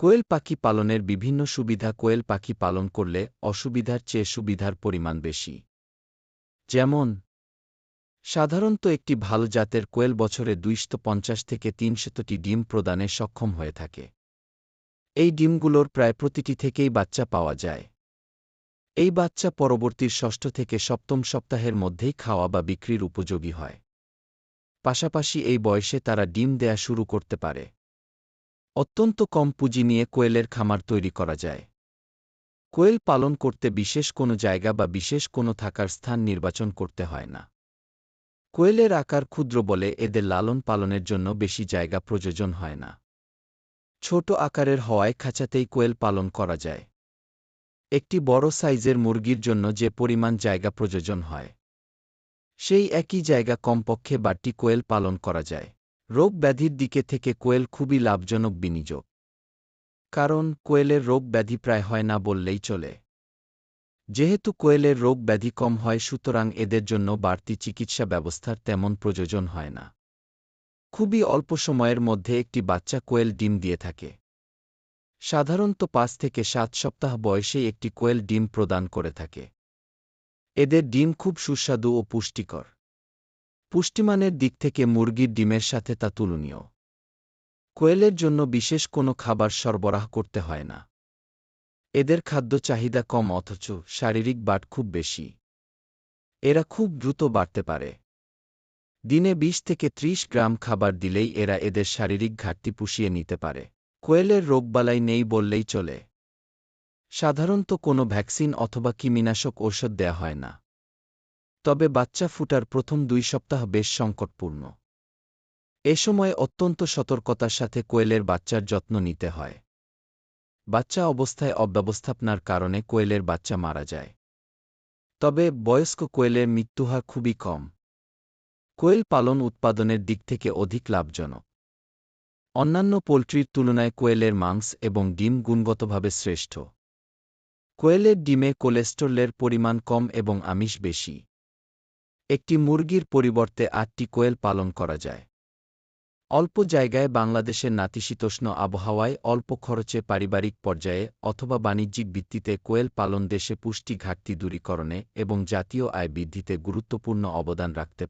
কোয়েল পাখি পালনের বিভিন্ন সুবিধা কোয়েল পাখি পালন করলে অসুবিধার চেয়ে সুবিধার পরিমাণ বেশি। যেমন, সাধারণত একটি ভালো জাতের কোয়েল বছরে দুইশত পঞ্চাশ থেকে তিনশতটি ডিম প্রদানে সক্ষম হয়ে থাকে। এই ডিমগুলোর প্রায় প্রতিটি থেকেই বাচ্চা পাওয়া যায়। এই বাচ্চা পরবর্তীর ষষ্ঠ থেকে সপ্তম সপ্তাহের মধ্যেই খাওয়া বা বিক্রির উপযোগী হয়। পাশাপাশি এই বয়সে তারা ডিম দেয়া শুরু করতে পারে। অত্যন্ত কম পুঁজি নিয়ে কোয়েলের খামার তৈরি করা যায়। কোয়েল পালন করতে বিশেষ কোনো জায়গা বা বিশেষ কোনো থাকার স্থান নির্বাচন করতে হয় না। কোয়েলের আকার ক্ষুদ্র বলে এদের লালন পালনের জন্য বেশি জায়গা প্রয়োজন হয় না। ছোট আকারের হওয়ায় খাঁচাতেই কোয়েল পালন করা যায়। একটি বড় সাইজের মুরগির জন্য যে পরিমাণ জায়গা প্রয়োজন হয়, সেই একই জায়গা কমপক্ষে বাড়তি কোয়েল পালন করা যায়। রোগ ব্যাধির দিকে থেকে কোয়েল খুবই লাভজনক বিনিয়োগ। কারণ কোয়েলের রোগ ব্যাধি প্রায় হয় না বললেই চলে। যেহেতু কোয়েলের রোগ ব্যাধি কম হয়, সুতরাং এদের জন্য বাড়তি চিকিৎসা ব্যবস্থার তেমন প্রয়োজন হয় না। খুবই অল্প সময়ের মধ্যে একটি বাচ্চা কোয়েল ডিম দিয়ে থাকে। সাধারণত পাঁচ থেকে সাত সপ্তাহ বয়সেই একটি কোয়েল ডিম প্রদান করে থাকে। এদের ডিম খুব সুস্বাদু ও পুষ্টিকর। পুষ্টিমানের দিক থেকে মুরগির ডিমের সাথে তা তুলনীয়। কোয়েলের জন্য বিশেষ কোনো খাবার সরবরাহ করতে হয় না। এদের খাদ্য চাহিদা কম, অথচ শারীরিক বাট খুব বেশি। এরা খুব দ্রুত বাড়তে পারে। দিনে ২০ থেকে ৩০ গ্রাম খাবার দিলেই এরা এদের শারীরিক ঘাটতি পুষিয়ে নিতে পারে। কোয়েলের রোগবালাই নেই বললেই চলে। সাধারণত কোনো ভ্যাকসিন অথবা কৃমিনাশক ঔষধ দেয়া হয় না। তবে বাচ্চা ফুটার প্রথম দুই সপ্তাহ বেশ সংকটপূর্ণ। এ সময় অত্যন্ত সতর্কতার সাথে কোয়েলের বাচ্চার যত্ন নিতে হয়। বাচ্চা অবস্থায় অব্যবস্থাপনার কারণে কোয়েলের বাচ্চা মারা যায়। তবে বয়স্ক কোয়েলের মৃত্যুহার খুবই কম। কোয়েল পালন উৎপাদনের দিক থেকে অধিক লাভজনক। অন্যান্য পোলট্রির তুলনায় কোয়েলের মাংস এবং ডিম গুণগতভাবে শ্রেষ্ঠ। কোয়েলের ডিমে কোলেস্টেরলের পরিমাণ কম এবং আমিষ বেশি। একটি মুরগির পরিবর্তে আটটি কোয়েল পালন করা যায়। অল্প জায়গায় বাংলাদেশের নাতিশীতোষ্ণ আবহাওয়ায় অল্প খরচে পারিবারিক পর্যায়ে অথবা বাণিজ্যিক ভিত্তিতে কোয়েল পালন দেশে পুষ্টি ঘাটতি দূরীকরণে এবং জাতীয় আয় বৃদ্ধিতে গুরুত্বপূর্ণ অবদান রাখতে